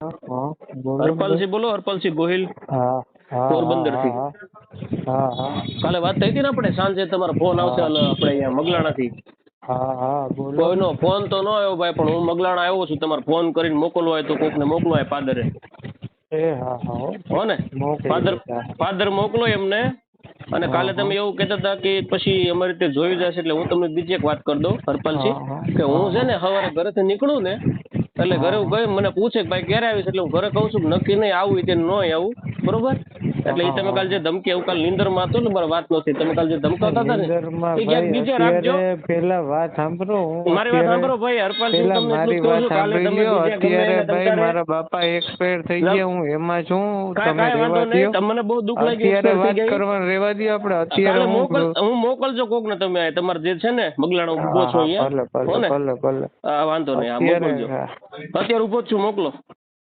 હરપાલસિંહ બોલો હરપાલસિંહ ગોહિલ. પોરબંદરથી હા હા હા કાલે વાત થઈ હતી ને આપણે સાંજે તમારો ફોન આવશે અને આપણે અહીંયા મગલાણાથી. હા હા બોલો. કોઈનો ફોન તો ન આવ્યો ભાઈ પણ હું મગલાણા આવ્યો છું તમારે ફોન કરીને મોકલવો હોય તો કોકને મોકલો હોય પાદરે એ હા હા હો. હો ને? પાદર પાદર મોકલો એમને. અને કાલે તમે એવું કહેતા હતા કે પછી અમારી રીતે જોઈ જશે એટલે હું તમને બીજી એક વાત કરી દઉં હરપાલસિંહ કે હું છે ને સવારે ઘરેથી નીકળું ને એટલે ઘરે હું. ગઈ મને પૂછે ભાઈ ક્યારે આવીશ એટલે હું ઘરે કહું છું નક્કી નહીં, આવું કે ન આવું બરોબર એટલે એ તમે કાલે જે ધમકી એવું કાલે નીંદરમાં હતો ને મારે વાત નથી તમે કાલે જે ધમકાવતા હતા ને? એ ક્યાંક બીજે રાખજો. પેલા વાત સાંભળો મારી વાત સાંભળો ભાઈ હરપાલસિંહ પેલા તમને મારી વાત સાંભળી અત્યારે ભાઈ મારા બાપા એક્સપાયર થઈ ગયા હું એમાં છું તમે રેવા દો તમને બહુ દુઃખ લાગ્યું અત્યારે વાત કરવા કરવાનું રેવા દો આપણે અત્યારે હું હું મોકલજો કોક ને તમે તમારે જે છે ને બગલાણો ઊભો છો અહીંયા. હો ને? વાંધો નહીં આ અત્યારે મોકલજો. અત્યારે ઊભો જ છું મોકલો.